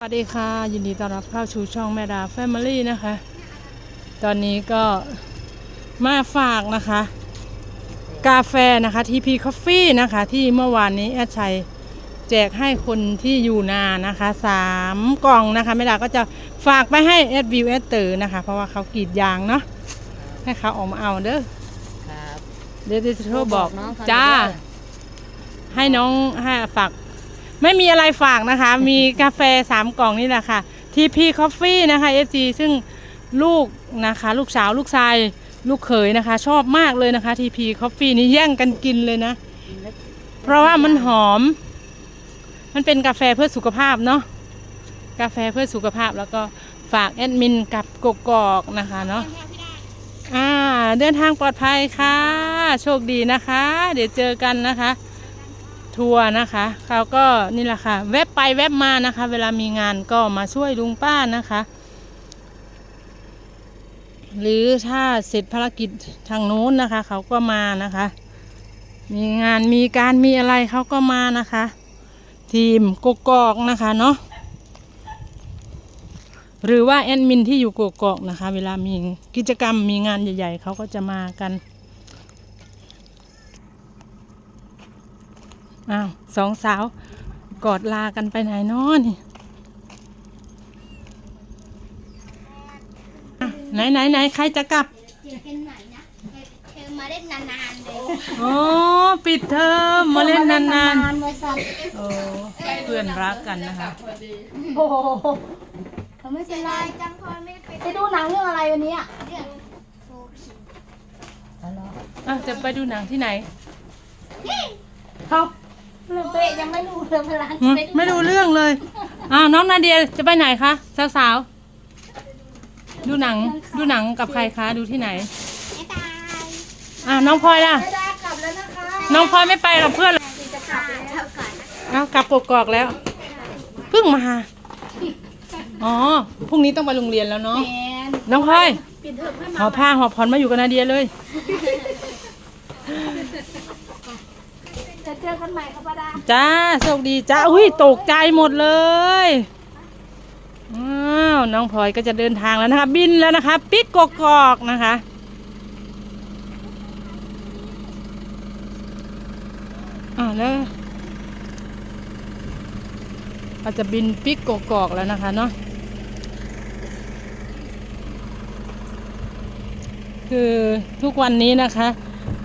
สวัสดีค่ะ ยินดีต้อนรับเข้าสู่ช่องแม่ดาแฟมิลี่นะคะ ตอนนี้ก็มาฝากนะคะ กาแฟนะคะทีพีคอฟฟี่นะคะ ที่เมื่อวานนี้แอดชัยแจกให้คนที่อยู่นานะคะสามกล่องนะคะแม่ดาก็จะฝากไปให้แอดวิวแอดเตอร์นะคะ เพราะว่าเขากรีดยางเนาะให้เขาออกมาเอาเด้อครับเดี๋ยวจะโทรบอกน้องเขาจ้าเด้อให้น้องให้ฝาก ไม่มีอะไรฝากนะคะ มีกาแฟสามกล่องนี่แหละค่ะทีพีคอฟฟี่นะคะเอฟซีซึ่งลูกนะคะ ลูกสาวลูกชายลูกเขยนะคะ ชอบมากเลยนะคะทีพีคอฟฟี่นี่แย่งกันกินเลยนะ เพราะว่ามันหอม มันเป็นกาแฟเพื่อสุขภาพเนาะกาแฟเพื่อสุขภาพแล้วก็ฝากแอดมินกับกกอกนะคะเนาะอ่าเดินทางปลอดภัยค่ะ โชคดีนะคะ เดี๋ยวเจอกันนะคะ ทัวร์นะคะเขาก็นี่แหละค่ะ แวบไปแวบมานะคะ เวลามีงานก็มาช่วยลุงป้านะคะ หรือถ้าเสร็จภารกิจทางโน้นนะคะ เขาก็มานะคะ มีงานมีการมีอะไรเขาก็มานะคะ ทีมกกอกนะคะเนาะหรือว่าแอดมินที่อยู่กกอกนะคะ เวลามีกิจกรรมมีงานใหญ่ ๆเขาก็จะมากัน อ้าวสองสาว กอดลากันไปไหนเนอนนี่อะไหนไหนไหนใครจะกลับเป็นไหนนะเธอมาเล่นนานๆเลยอ๋อปิดเทอมมาเล่นนานนานบริษัทๆโอ้เพื่อนรักกันนะคะโอ้โหเขาไม่เป็นไรจังพอไม่ไปไปดูหนังเรื่องอะไรวันนี้อะเรื่องโฟคิอะจะไปดูหนังที่ไหน เขา เรื่องเป๊ะยังไม่รู้เรื่องพลังหึไม่ดูเรื่องเลยอ้าวน้องนาเดียจะไปไหนคะสาวๆดูหนังดูหนังกับใครคะดูที่ไหนไม่ตายอ่าวน้องพลอยล่ะ ไม่ได้กลับแล้วนะคะน้องพลอยไม่ไปกับเพื่อนเหรอจะกลับแล้วก่อนนะอ้าวกลับกกอกแล้วเพิ่งมาอ๋อพรุ่งนี้ต้องไปโรงเรียนแล้วเนาะแอนน้องพลอยปิดเทอมให้หอผ้าหอบผ่อนมาอยู่กับนาเดียเลย จะ เจอกันใหม่ครับป้าดาจ้าโชคดีจ้าอุ้ยตกใจหมดเลยอ้าวน้องพลอยก็จะเดินทางแล้วนะคะ บินแล้วนะคะ ปิดกกอกนะคะ อ่าวแล้วเราจะบินปิกกกอกแล้วนะคะเนาะคือทุกวันนี้นะคะ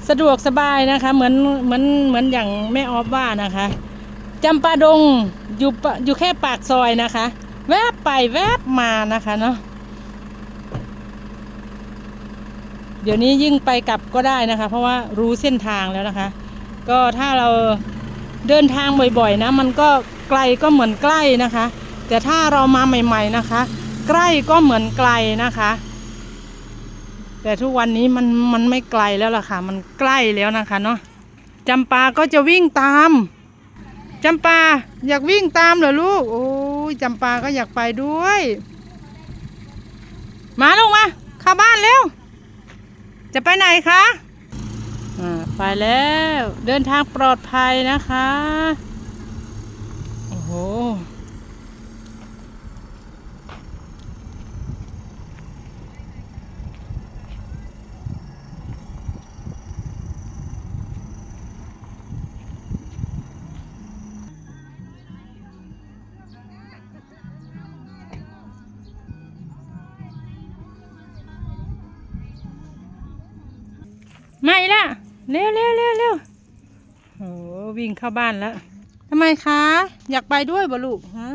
สะดวกสบายนะคะ เหมือนเหมือนเหมือนอย่างแม่ออฟว่านะคะจำปาดงอยู่ปะอยู่แค่ปากซอยนะคะ แวบไปแวบมานะคะเนาะเดี๋ยวนี้ยิ่งไปกลับก็ได้นะคะ เพราะว่ารู้เส้นทางแล้วนะคะ ก็ถ้าเราเดินทางบ่อยๆนะ มันก็ไกลก็เหมือนใกล้นะคะ แต่ถ้าเรามาใหม่ ๆนะคะ ใกล้ก็เหมือนไกลนะคะ แต่ทุกวันนี้มันมันไม่ไกลแล้วล่ะค่ะ มันใกล้แล้วนะคะเนาะจำปาก็จะวิ่งตามจำปาอยากวิ่งตามเหรอลูก โอ้ยจำปาก็อยากไปด้วย มาลูกมาเข้าบ้านเร็ว จะไปไหนคะ อ่า ไปแล้ว เดินทางปลอดภัยนะคะ มาอีกละเร็วเร็วเร็วเร็วโอ้วิ่งเข้าบ้านแล้วทำไมคะ อยากไปด้วยบ่ลูกฮะ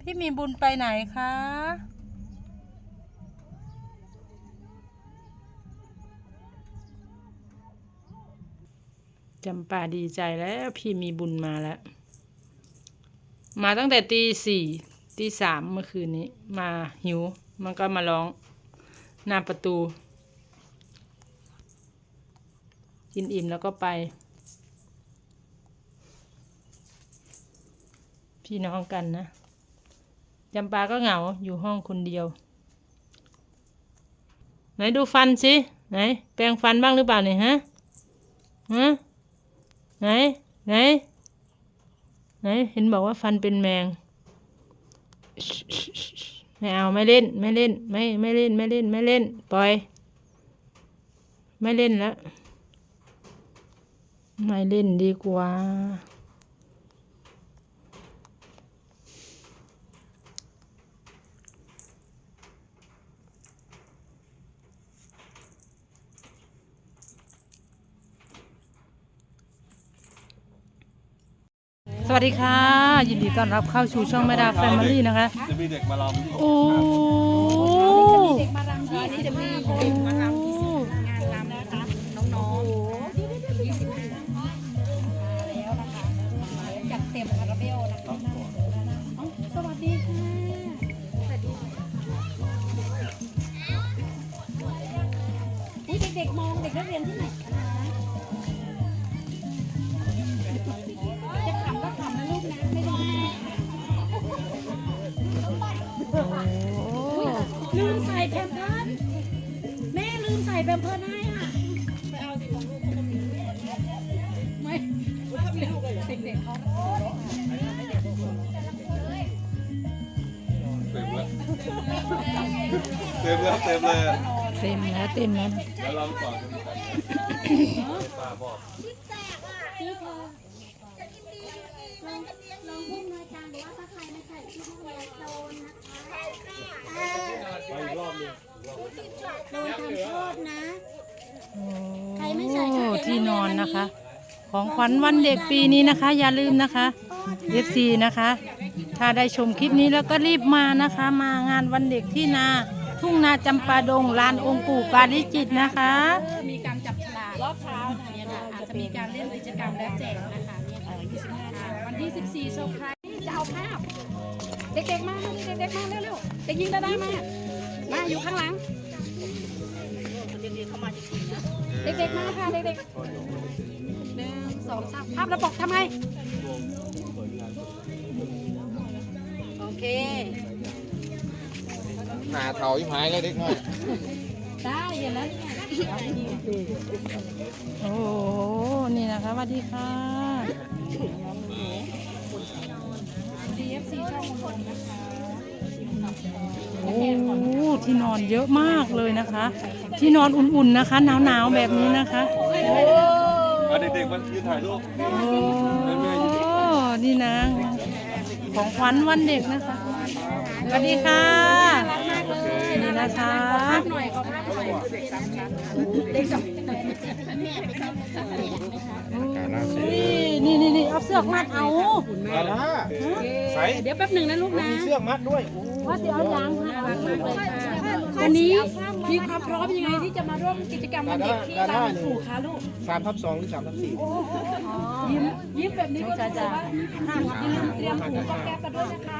พี่มีบุญไปไหนคะจำปาดีใจแล้ว พี่มีบุญมาแล้ว มาตั้งแต่ตีสี่ตีสามเมื่อคืนนี้ มาหิว มันก็มาร้อง หน้าประตู กินอิ่มแล้วก็ไป พี่น้องกันนะจำปาก็เหงาอยู่ห้องคนเดียว ไหนดูฟันสิ ไหน แปรงฟันบ้างหรือเปล่าเนี่ยฮะฮะไหน ไหน ไหน เห็นบอกว่าฟันเป็นแมง ไม่เอาไม่เล่น ไม่เล่น ไม่ไม่เล่น ไม่เล่น ไม่เล่น ปล่อย ไม่เล่นแล้ว ไม่เล่นดีกว่า สวัสดีค่ะ ยินดีต้อนรับเข้าสู่ช่องแม่ดาแฟมิลี่นะคะ จะมีเด็กมาลำโอ้ เด็กมารำยี่สิบมีเด็กมารำ เต็มแล้วเต็มแล้วเต็มเลยเต็มแล้วเต็มแล้วแล้วลำก่อนป้าบอกพี่พอลองลองพุ่งน้อยจางบอกว่าถ้าใครไม่ใส่ที่พุ่งน้อยโดนนะคะไปอีกรอบหนึงโดนทำโทษนะโอ้ใครไม่ใส่ชุดเด็กนักเรียนที่นอนนะคะ ของขวัญวันเด็กปีนี้นะคะ อย่าลืมนะคะ FC นะคะ ถ้าได้ชมคลิปนี้แล้วก็รีบมานะคะ มางานวันเด็กที่นา ทุ่งนาจำปาดงลานองค์ปู่ปาริจิตนะคะ มีการจับฉลากรอบเช้าเนี่ยค่ะอาจจะมีการเล่นกิจกรรมและแจกนะคะเนี่ยค่ะ25ค่ะวันที่ 14เซอร์ไพรจะเอาภาพ เด็กๆมาเด็กๆมาเร็วๆเด็กยิงได้ได้มามาอยู่ข้างหลัง เด็กๆมาค่ะเด็กๆหนึ่งสองสามภาพระบบทำไงโอเค หนาเทายิ่งหายเลยเด็กน้อยได้เห็นแล้นี่ไงโอ้โห นี่นะคะสวัสดีค่ะ DFC ช่องคนนะคะโอ้ที่นอนเยอะมากเลยนะคะ ที่นอนอุ่นๆนะคะหนาวๆแบบนี้นะคะมาเด็กๆมายืนถ่ายรูปโอ้นี่นะ ของขวัญวันเด็กนะคะสวัสดีค่ะ นี่นะคะหน่อยขอภาพหน่อยเด็กสองนี่นี่นี่เอาเสือกมัดเอามาละใส่เดี๋ยวแป๊บหนึ่งนะลูกนะมีเชือกมัดด้วย ว่าจะเอายางค่ะ วันนี้มีความพร้อมยังไงที่จะมาร่วมกิจกรรมวันเด็กที่ลานปู่คะลูกสามทับสองหรือสามทับสี่ยิ้มยิ้มแบบนี้ก็จะจะห้ามอย่าลืมเตรียมถุงกับแก๊บมาด้วยนะคะ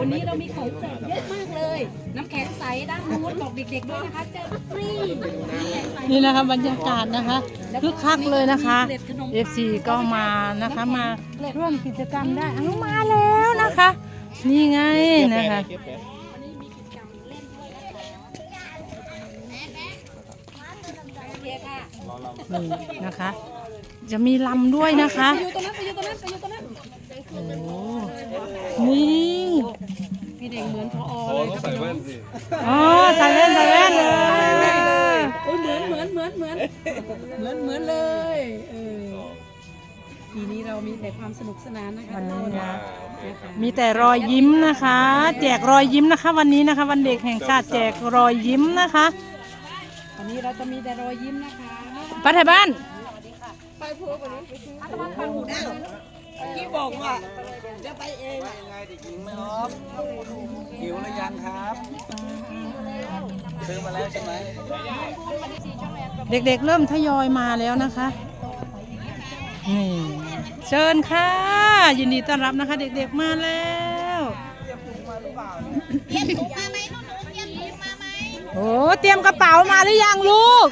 วันนี้เรามีของแจกเยอะมากเลย น้ำแข็งใสด้านนู้นบอกเด็กๆด้วยนะคะแจกฟรีน้ำแข็งใสนี่นะคะบรรยากาศนะคะคึกคักเลยนะคะ FC ก็มานะคะมาร่วมกิจกรรมได้อนุมาแล้วนะคะ นี่ไงนะคะ โอเคค่ะ นี่นะคะ จะมีลำด้วยนะคะไปอยู่ตรงนั้นไปอยู่ตรงนั้นไปอยู่ตรงนั้นโอ้นี่พี่เด็กเหมือนพอโอ้ต้องใส่แว่นสิอ๋อใส่แว่นใส่แว่นเลยโอ้ยเหมือนเหมือนเหมือนเหมือนเหมือนเหมือนเลยเออปีนี้เรามีแต่ความสนุกสนานนะคะวันนี้นะนะคะมีแต่รอยยิ้มนะคะ แจกรอยยิ้มนะคะ วันนี้นะคะ วันเด็กแห่งชาติแจกรอยยิ้มนะคะ วันนี้เราจะมีแต่รอยยิ้มนะคะ ป้าไทยบ้าน ที่บอกว่าจะไปเองยังไงเด็กหญิงไม่ออฟหิวหรือยังครับซื้อมาแล้วใช่ไหมเด็กๆเริ่มทยอยมาแล้วนะคะ นี่เชิญค่ะ ยินดีต้อนรับนะคะ เด็กๆมาแล้วโอ้เตรียมกระเป๋ามาหรือยังลูก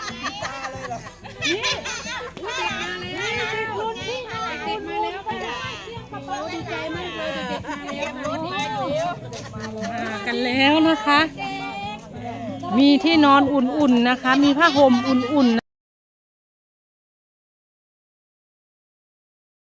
มากันแล้วนะคะ มีที่นอนอุ่นๆนะคะ มีผ้าห่มอุ่นๆ